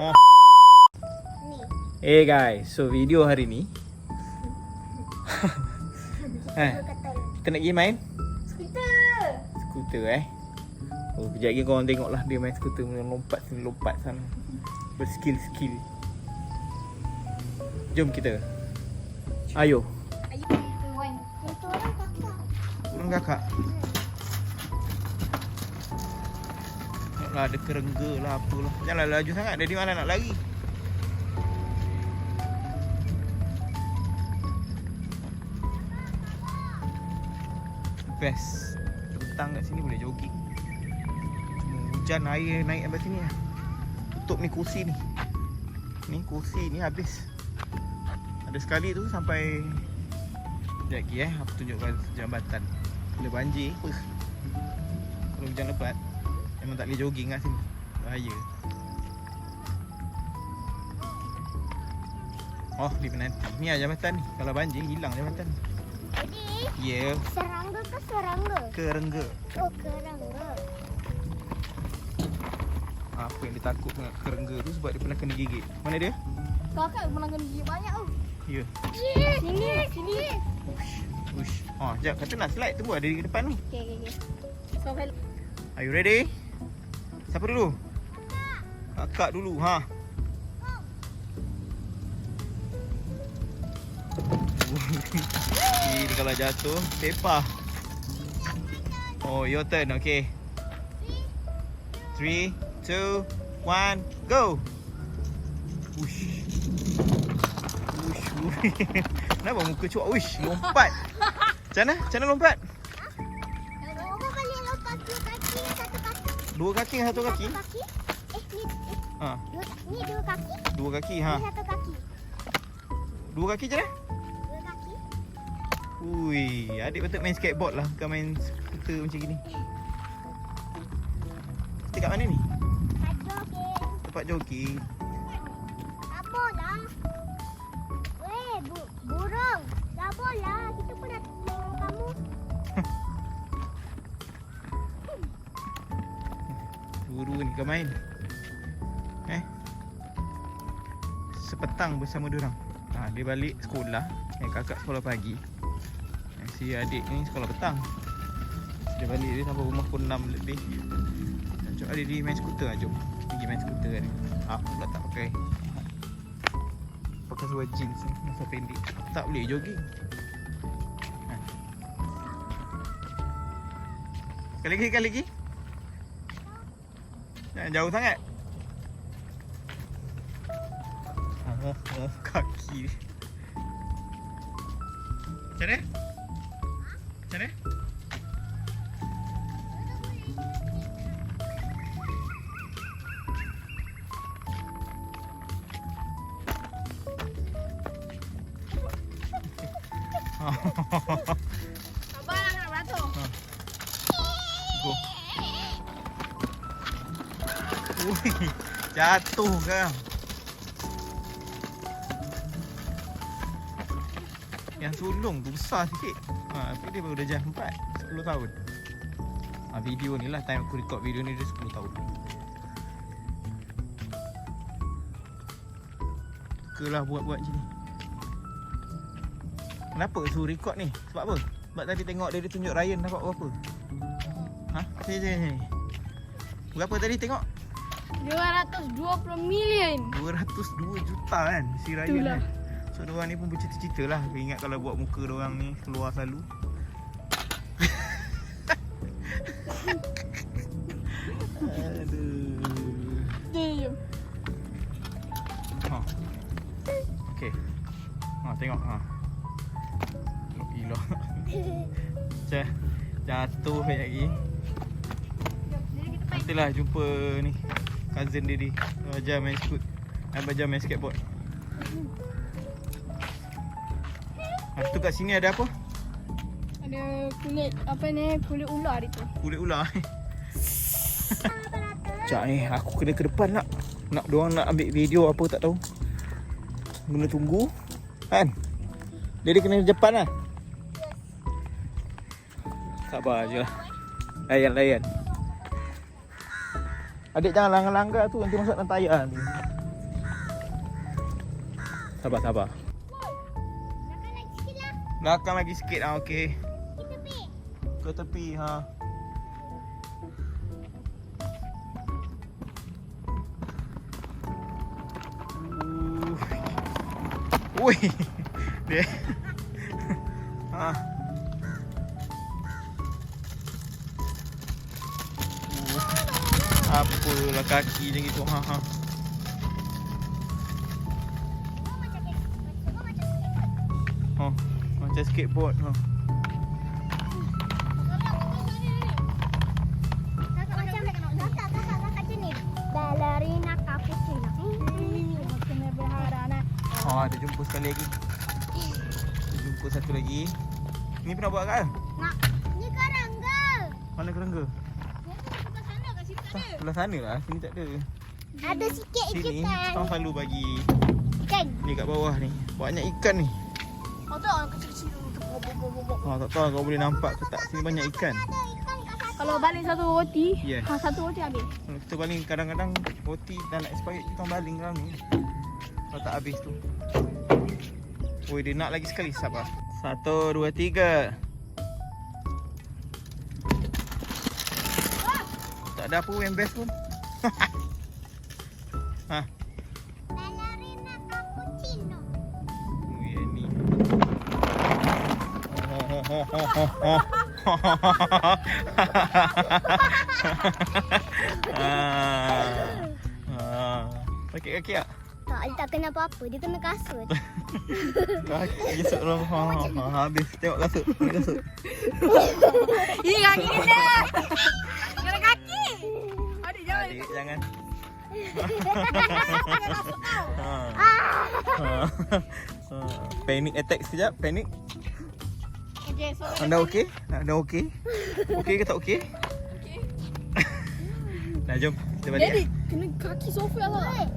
Oh. Ni. Eh guys, so video hari ni eh, kata kita nak pergi main skuter. skuter eh Oh, kejap lagi korang tengok lah dia main skuter punya lompat sini lompat sana Berskill-skill Jom kita Ayo Ayo kita orang kakak. Turun kakak Tengoklah ada kerengga lah apalah. Janganlah laju sangat Dari mana nak lari. Best. Petang kat sini boleh jogging. Hujan air naik sampai sini lah. Tutup ni kursi ni. Ni kursi ni habis. Ada sekali tu sampai Sekejap lagi eh Aku tunjukkan jambatan. Bila banjir apa Kalau hujan lebat Memang tak boleh jogging kat sini Bahaya Oh di penanti Ni lah jambatan ni Kalau banjir hilang jambatan ni Jadi, Ya yeah. serangga ke serangga? Kerengga Oh, kerangga. Apa yang dia takut dengan kerengga tu Sebab dia pernah kena gigit Mana dia? Kakak pernah kena gigit banyak tau. Ya Sini, sini. Ush Oh sekejap Kata nak slide tu ada di depan ni Okey, okey, okey. So, Are you ready? Siapa dulu? Kakak dulu ha Ini kalau jatuh Sepah Oh your turn okay 3 2 1 Go Ush Ush ush. Kenapa muka cuak Ush lompat Macam mana? Macam mana lompat? Dua kaki dengan satu kaki? Satu kaki? Eh, ni, eh, Ha, dua, ni dua kaki, dua kaki ha. ni satu kaki. Dua kaki je dah? Dua kaki. Ui, adik betul main skateboard lah Bukan main skuter macam gini Kita kat mana ni? Tak jogging. Tempat jogging Tak lah. Weh, bu burung. Tak lah. Kita pun nak tolong kamu. Guru ni kau main? Eh? Sepetang bersama diorang ha, Dia balik sekolah. Yang kakak sekolah pagi. Yang si adik ni sekolah petang. Dia balik dia sampai rumah pukul 6 lebih. Jom adik dia main skuter lah jom. Pergi main skuter ni Aku pula tak pakai. Pakai seluar jeans Masa pendek. Tak boleh jogging. Ha. Sekali lagi, sekali lagi Jangan jauh sangat. Oh, oh kaki. Macam mana? Macam mana? Sabar lah nak beratur. Go. Ui, jatuh kau. Yang sulung tu besar sikit. Ha, tapi dia baru dah jam 4, 10 tahun. Ha, video ni lah, time aku record video ni dia 10 tahun. Sukalah buat-buat macam ni. Kenapa suruh record ni? Sebab apa? Sebab tadi tengok dia, dia tunjuk Ryan dapat berapa? Ha? Sini, sini, sini. Berapa tadi tengok? 220 million. 202 juta kan si Ryan Itulah. kan. So diorang ni pun bercita-cita lah Aku ingat kalau buat muka diorang ni keluar selalu Aduh Jom. ha. Okay ha, Tengok ha. Tengok gila Macam jatuh lagi Nantilah jumpa ni Cousin dia ni. Ajar main skut Ajar main skateboard. Lepas tu kat sini ada apa? Ada kulit apa ni? Kulit ular itu. Kulit ular. Sekejap ni aku kena ke depan nak. Nak diorang nak ambil video apa tak tahu. Kena tunggu. Kan? Dia dia kena ke depan lah. Sabar je. Lah Layan layan Adik jangan langgar-langgar tu nanti masuk dalam tayar nanti Sabar, sabar. Makan lagi sikit lah. Belakang lagi sikit ah, okey. Kita pergi. Ke tepi ha. Uh. Ui. Dia. Ha. Uh. Apalah kaki macam gitu. Ha ha. Semua macam skateboard ha. Cappuccino. Ha, dia jumpa sekali lagi. Dia jumpa satu lagi. Ni pernah buat kan? Nak. Ni kerangga. Mana kerangga? Sana. Sebelah lah, sini tak ada. Ada sikit je Sini, kan. Abang selalu bagi Kan. ni kat bawah ni. Banyak ikan ni. Oh tu orang kecil-kecil. Ha, tak tahu kau boleh nampak ke tak. Sini banyak ikan. Ada ikan kat sana. Kalau balik satu roti, Yes. ha, satu roti habis. Kalau kita baling kadang-kadang roti dah nak expired kita orang baling dalam ni. Kalau tak habis tu. Oi, dia nak lagi sekali. Sabar. Satu, dua, tiga. Ada apa yang best pun. ha. Ballerina cappuccino. Oh, yang ni. ah. Ah. Sakit kaki tak? Tak, dia tak kena apa-apa. Dia kena kasut. Kaki esok orang ha, ha, habis tengok kasut. Kasut. Ini kaki kena. Adik jangan. Ha. Ha. Panic attack sekejap, panic. Okay, so Anda okey? Anda okey? Okey ke tak okey? okay. Dah jom kita balik. Jadi, eh. kena kaki Sofia lah.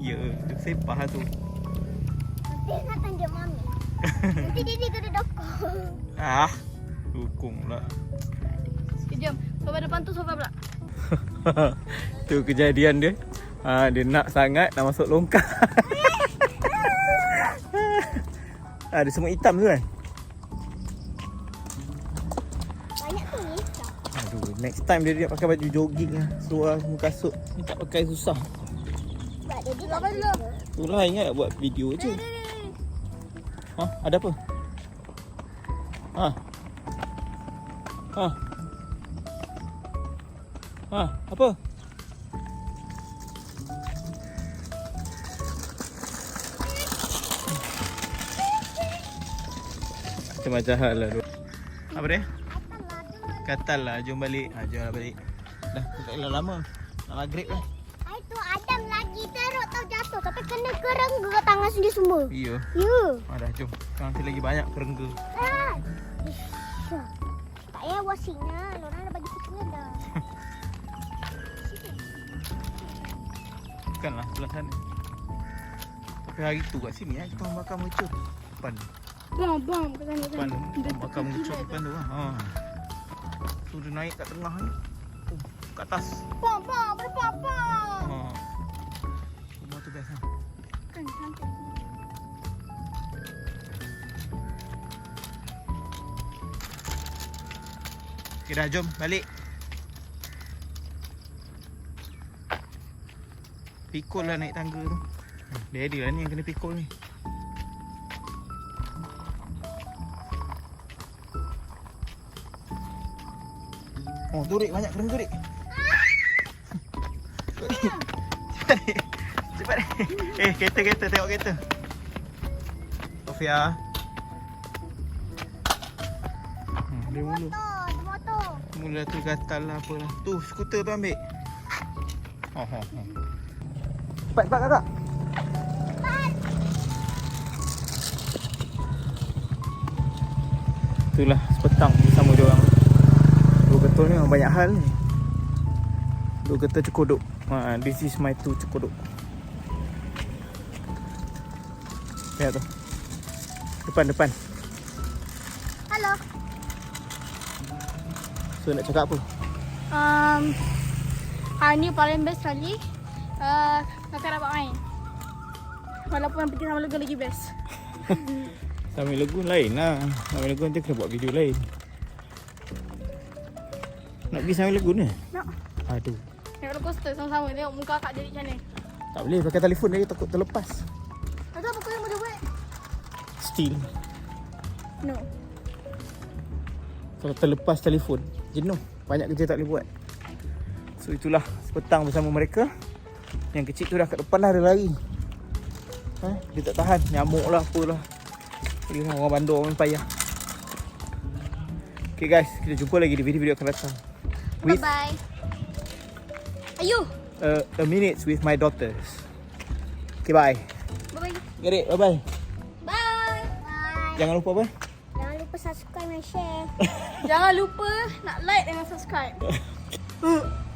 Ya, tu sepah tu. Nanti nak tunjuk mami. Nanti dia dia kena dokong. Ah, dukung pula. Sekejap. Sofa depan tu sofa pula. tu kejadian dia. Ha, dia nak sangat nak masuk longkang. ah, dia semua hitam tu kan? Banyak tu ni. Aduh, next time dia nak pakai baju jogging lah. Seluar semua kasut. Ni tak pakai susah. Sebab dia tak? Itulah ingat buat video je. Ha, ada apa? Ha. Ha. Ha, apa? Macam-macam hal lah tu. Apa dia? Katal lah, jom balik. Ha, jom lah balik. Dah, tak payah lama. Nak maghrib lah. Ai tu Adam lagi teruk tau jatuh tapi kena kerengga kat tangan sendiri semua. Ya. Ya. Ha, dah jom. Sekarang kita lagi banyak kerengga. Ah. Ish. Tak payah wasingnya. Lorang dah bagi kita dah. Bukanlah sebelah sana. Tapi hari tu kat sini eh, kita orang bakar mercun. Depan. Bang, bang. Kat sana, Depan bakar mercun depan tu. lah. Ha. Tu dia naik kat tengah ni. Tu, kat atas. Bang, bang. Boleh bang, bang. Ha. Rumah tu best lah. Kan, cantik. Okay dah jom balik. Pikul lah naik tangga tu. Daddy lah ni yang kena pikul ni. Oh, tu Rik banyak kerengga Rik. Cepat Rik. Cepat Rik. Eh, kereta kereta tengok kereta. Sofia. Hmm, dia motor. Mula tu gatal lah apalah. Tu skuter tu ambil. Ha ha ha. Cepat cepat kakak. Itulah sepetang bersama dia orang. Dua ketul ni memang banyak hal ni. Dua ketul cekodok. Ha, this is my two cekodok. Lihat tu. Depan depan. Halo. So nak cakap apa? Um, hari ni paling best sekali. Uh, kakak dapat main. Walaupun yang pergi sama lagi best. Sambil Lagoon lain lah. Sambil Lagoon nanti kena buat video lain. Nak pergi Sambil Lagoon ke? Nak. Aduh. Naik roller coaster sama-sama. Tengok muka akak jadi macam mana. Tak boleh pakai telefon lagi takut terlepas. Tak tahu apa kau yang boleh buat. Still. No. Kalau terlepas telefon, jenuh. Banyak kerja tak boleh buat. So itulah sepetang bersama mereka. Yang kecil tu dah kat depan dah ada lari. Ha? Dia tak tahan. Nyamuk lah apalah. Jadi orang bandar orang payah. Okay guys, kita jumpa lagi di video-video akan datang. With Bye-bye. Ayuh. uh, a minutes with my daughters. Okay, bye. Bye-bye. Bye-bye. Bye. Bye. Jangan lupa apa? Jangan lupa subscribe dan share. Jangan lupa nak like dan subscribe.